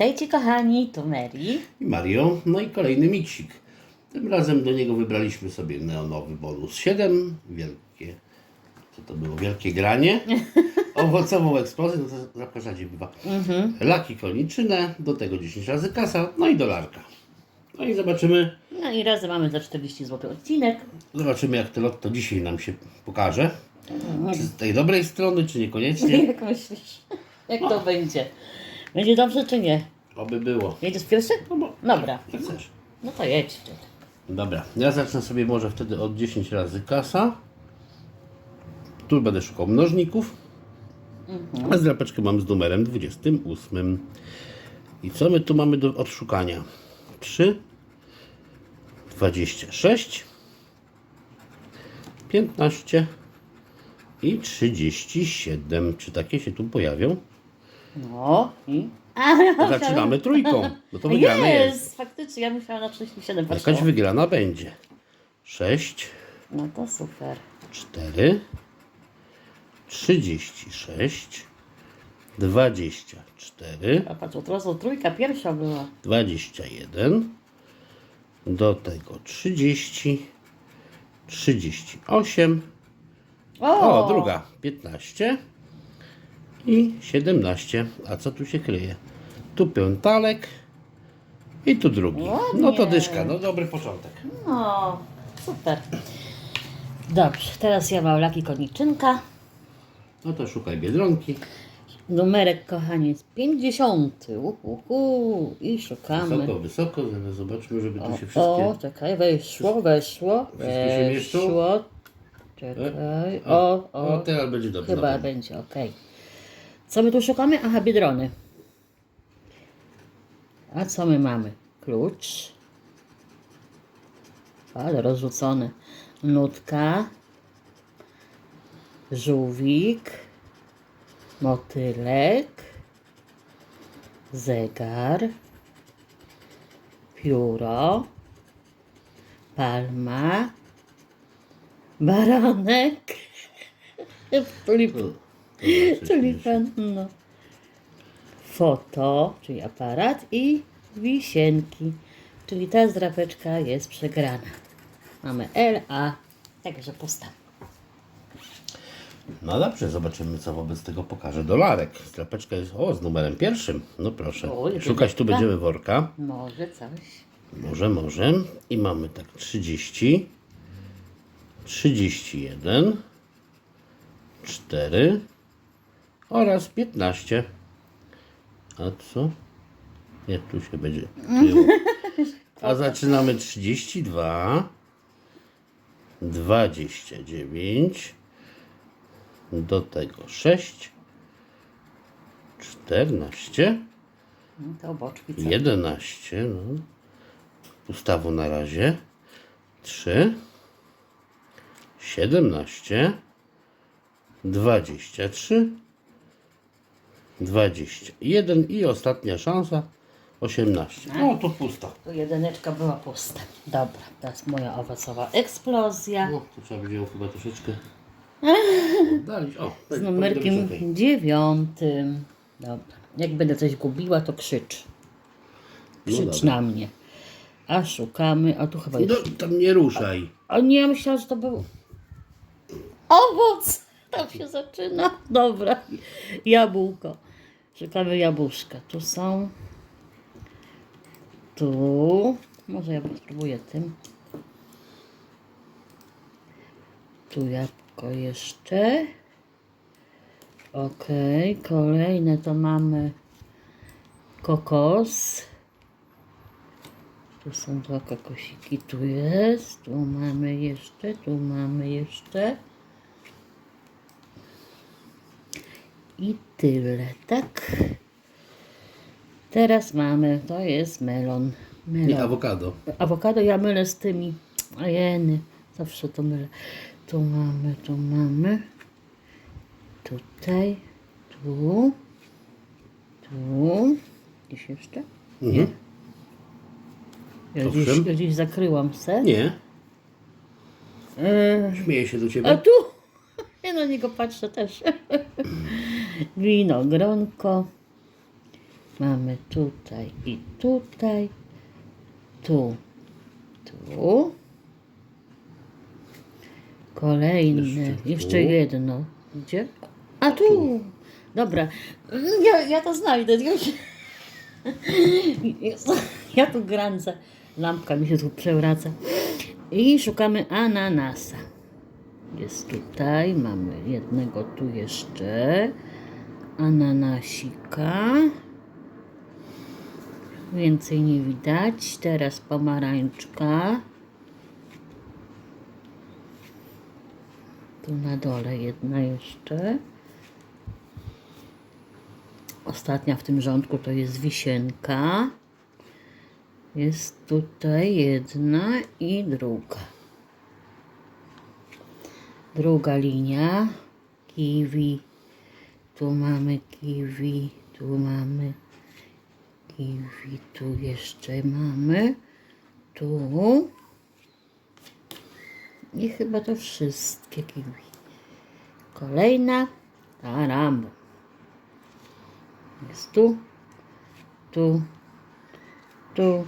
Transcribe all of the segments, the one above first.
Witajcie kochani, to Mary. i Mario. No i kolejny miksik. Tym razem do niego wybraliśmy sobie neonowy bonus 7. Wielkie, co to było? Wielkie granie. Owocową eksplozję, no to rzadziej bywa. Laki koniczynę, do tego 10 razy kasa, no i dolarka. No i zobaczymy, No i razem mamy za 40 zł odcinek. zobaczymy jak to lotto dzisiaj nam się pokaże. Czy z tej dobrej strony, czy niekoniecznie. Jak myślisz? Jak to będzie? Będzie dobrze czy nie? Oby było. Jedziesz pierwszy? No bo, Dobra. jak chcesz. No to jedź. Dobra, ja zacznę sobie może wtedy od 10 razy kasa. Tu będę szukał mnożników. A zdrapeczkę mam z numerem 28. I co my tu mamy do odszukania? 3, 26, 15 i 37. Czy takie się tu pojawią? No i... A, Zaczynamy trójką. No to wygrane jest. jest. Faktycznie, ja musiałam na 37 Jakaś patrzeć. wygrana będzie. 6, No to super. 4, 36, 24, A patrz, od razu trójka pierwsza była. 21, do tego 30, 38, O! o druga 15 i 17. A co tu się kryje? Tu piątalek i tu drugi. No to Ładnie. dyszka, no dobry początek. No, super. Dobrze, teraz ja mam laki koniczynka. No to szukaj biedronki. Numerek, kochani, jest 50. Uhuhu. I szukamy. Wysoko, wysoko, zaraz zobaczmy, żeby tu się wszystkie... O, czekaj, weszło, weszło. Wszystkie się mieszczą? Weszło. Czekaj. O, o, o. teraz będzie dobrze. Chyba na pewno. będzie, okej. Co my tu szukamy? Aha, biedrony. A co my mamy? Klucz. Ale rozrzucony. Nutka. Żółwik. Motylek. Zegar. Pióro. Palma. Baranek. Tulip. Tulipan, no. Foto, czyli aparat i wisienki, czyli ta zdrapeczka jest przegrana. Mamy LA, także pusta. No dobrze, zobaczymy, co wobec tego pokaże dolarek. Strapeczka jest, o, z numerem pierwszym. No proszę. O. Szukać tu będziemy worka. Może coś. Może, może. I mamy tak 30, 31, 4 oraz 15. A co? Nie, tu się będzie kryło. A zaczynamy 32, 29, do tego 6, 14, No to boczki co? 11, no. Pustawu na razie. 3, 17, 23, 21 i ostatnia szansa 18. No to pusta. Tu jedyneczka była pusta. Dobra, teraz moja owocowa eksplozja No, to trzeba będzie ją chyba troszeczkę oddalić. O, z tak, numerkiem dziewiątym. Dobra, jak będę coś gubiła, to krzycz. No Krzycz dobra. na mnie. A szukamy, a tu chyba No, tam nie ruszaj. O nie, myślałam, że to był owoc. Tam się zaczyna. Dobra. Jabłko. Szukamy jabłuszka. Tu są. Tu. Może ja spróbuję tym. Tu jabłko jeszcze. Okej, kolejne to mamy kokos. Tu są dwa kokosiki, tu jest, tu mamy jeszcze, tu mamy jeszcze. I tyle, tak? Teraz mamy, to jest melon. Nie, melon. awokado. Awokado ja mylę z tymi, ojeny, zawsze to mylę. Tu mamy, tu mamy, tutaj, tu, tu, gdzieś jeszcze? Mhm. Ja gdzieś, Owszem. ja gdzieś zakryłam se. Nie, E, śmieję się do a ciebie. tu, ja na niego patrzę też. Winogronko, Mamy tutaj i tutaj. Tu. Tu. Kolejne. Jeszcze. Jeszcze jedno. Gdzie? A tu. Dobra. Ja, ja to znajdę. Już. Ja tu grącę. Lampka mi się tu przewraca. I szukamy ananasa. Jest tutaj. Mamy jednego tu jeszcze. Ananasika. Więcej nie widać. Teraz pomarańczka. Tu na dole jedna jeszcze. Ostatnia w tym rządku to jest wisienka. Jest tutaj jedna i druga. Druga linia. Kiwi. Tu mamy kiwi. Tu mamy kiwi. Tu jeszcze mamy. Tu. I chyba to wszystkie kiwi. Kolejna. Taram. Jest tu. Tu. Tu.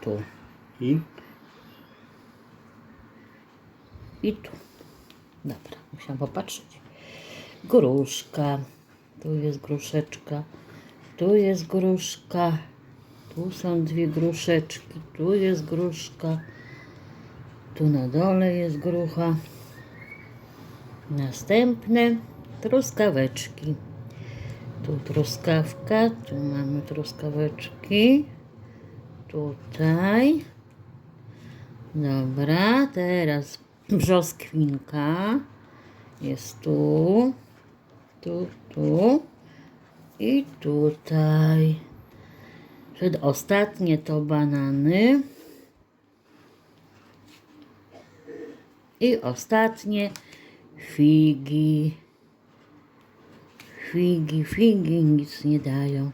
Tu. I I tu. Dobra, musiałam popatrzeć. Gruszka. Tu jest gruszeczka. Tu jest gruszka. Tu są dwie gruszeczki. Tu jest gruszka. Tu na dole jest grucha. Następne truskaweczki. Tu truskawka. Tu mamy truskaweczki. Tutaj. Dobra, teraz brzoskwinka. Jest tu, tu, tu i tutaj. Przedostatnie to banany. I ostatnie figi. Figi, figi nic nie dają.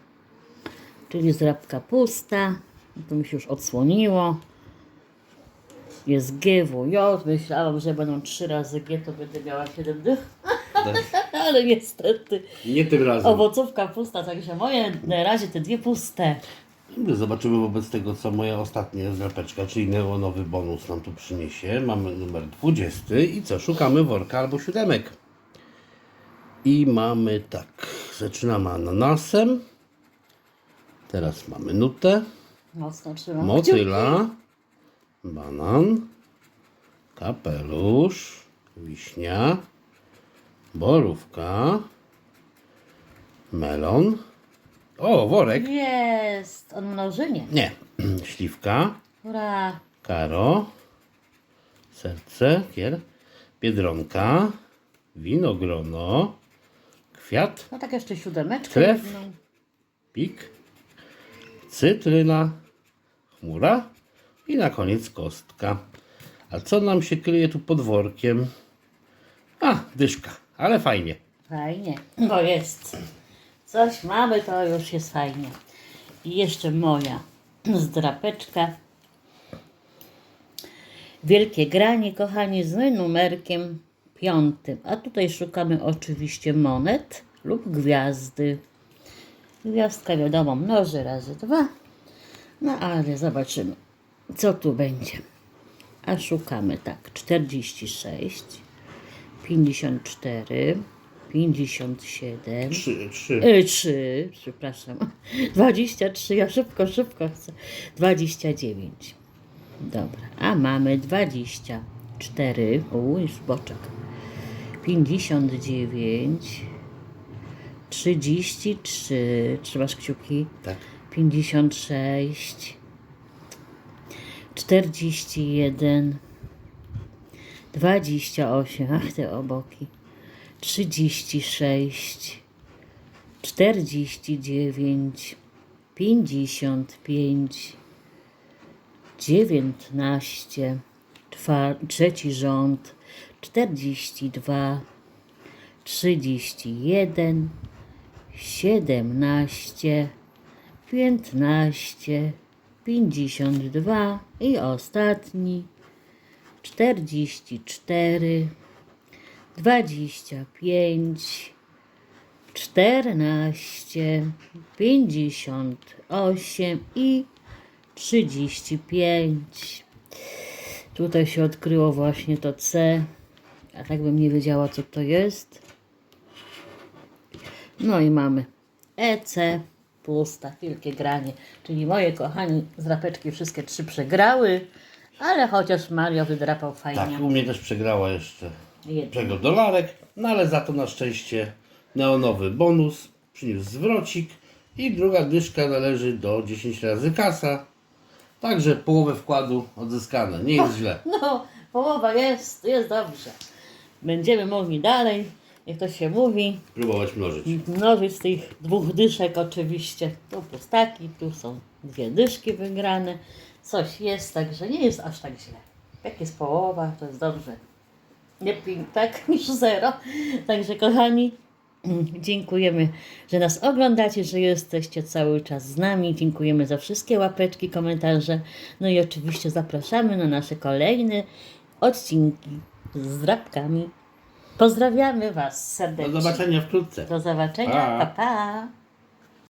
Czyli zrabka pusta. To mi się już odsłoniło. Jest G, W, J. Myślałam, że będą trzy razy G, to będę miała 7 dych. Ale niestety nie tym razem. owocówka pusta, także moje na razie te dwie puste. Zobaczymy wobec tego, co moja ostatnia zdrapeczka, czyli neonowy bonus nam tu przyniesie. Mamy numer 20 i co? Szukamy worka albo siódemek. I mamy tak, zaczynamy ananasem. Teraz mamy nutę, Mocno trzymam motyla, banan, kapelusz, wiśnia, borówka, melon. O, worek. Jest, on mnożynie. Nie. Śliwka, Ura, karo, serce, kier, biedronka, winogrono, kwiat, no tak jeszcze siódemeczkę. Krew. jedną. pik, cytryna, chmura i na koniec kostka. A co nam się kryje tu pod workiem? A, dyszka, ale fajnie. Fajnie, bo jest. Coś mamy, to już jest fajnie. I jeszcze moja zdrapeczka. Wielkie granie, kochani, z numerkiem piątym. A tutaj szukamy oczywiście monet lub gwiazdy. Gwiazdka wiadomo mnoży razy dwa. No ale zobaczymy, co tu będzie. A szukamy tak, 46, 54, 57, Trzy, trzy. e, 3, przepraszam, 23, ja szybko, szybko chcę, 29. Dobra, a mamy 24, u, już boczek, 59, 33, trzymasz kciuki, Tak. 56, 41, 28, ach te oboki, 36, 49, 55, 19, czwa, trzeci rząd, 42, 31, 17, 15, 52 i ostatni 44, 25, czternaście, pięćdziesiąt osiem i trzydzieści pięć. Tutaj się odkryło właśnie to C, a tak bym nie wiedziała co to jest. No i mamy EC, pusta, wielkie granie. Czyli moje kochani zrapeczki wszystkie trzy przegrały, ale chociaż Mario wydrapał fajnie. Tak, u mnie też przegrała jeszcze Jedno. czego dolarek, no ale za to na szczęście neonowy bonus przyniósł zwrocik i druga dyszka należy do 10 razy kasa. Także połowę wkładu odzyskane. Nie jest źle. No, połowa jest, jest dobrze. Będziemy mogli dalej, jak to się mówi, Próbować mnożyć. mnożyć z tych dwóch dyszek oczywiście. Tu pustaki, tu są dwie dyszki wygrane. Coś jest, także nie jest aż tak źle. Jak jest połowa, to jest dobrze. Lepiej tak niż zero. Także kochani, dziękujemy, że nas oglądacie, że jesteście cały czas z nami. Dziękujemy za wszystkie łapeczki, komentarze. No i oczywiście zapraszamy na nasze kolejne odcinki z drapkami. Pozdrawiamy Was Do serdecznie. zobaczenia wkrótce. Do zobaczenia. Pa. pa. pa.